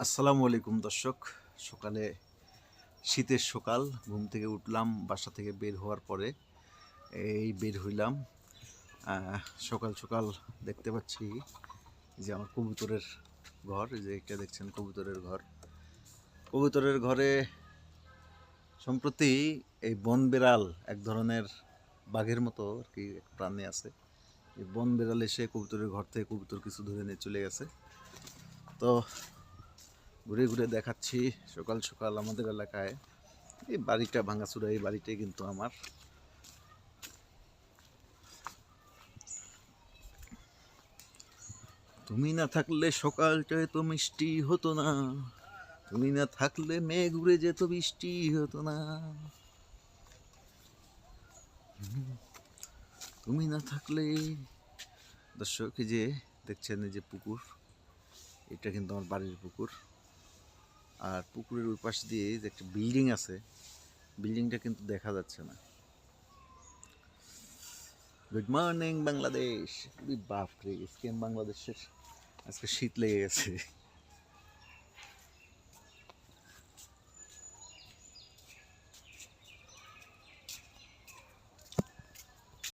আসসালামু আলাইকুম দর্শক। সকালে শীতের সকাল, ঘুম থেকে উঠলাম, বাসা থেকে বের হওয়ার পরে এই বের হইলাম। সকাল সকাল দেখতে পাচ্ছি যে আমার কবুতরের ঘর যে এটা দেখছেন কবুতরের ঘর। কবুতরের ঘরে সম্প্রতি এই বন বেড়াল এক ধরনের বাঘের মতো আর কি এক প্রাণী আছে। এই বন বেড়াল এসে কবুতরের ঘর থেকে কবুতর কিছু ধরে নিয়ে চলে গেছে। তো ঘুরে ঘুরে দেখাচ্ছি সকাল সকাল আমাদের এলাকায়। এই বাড়িটা ভাঙাচুরা এই বাড়িটাই কিন্তু আমার। তুমি না থাকলে সকালটা এত মিষ্টি হতো না। তুমি না থাকলে মেঘ উড়ে যেত বৃষ্টি হতো না। তুমি না থাকলে, দর্শক যে দেখছেন যে পুকুর, এটা কিন্তু আমার বাড়ির পুকুর। আর পুকুরের ওই পাশ দিয়ে যে একটা বিল্ডিং আছে, বিল্ডিংটা কিন্তু দেখা যাচ্ছে না। গুড মর্নিং বাংলাদেশ বাপরে আজকে বাংলাদেশের। আজকে শীত লেগে গেছে।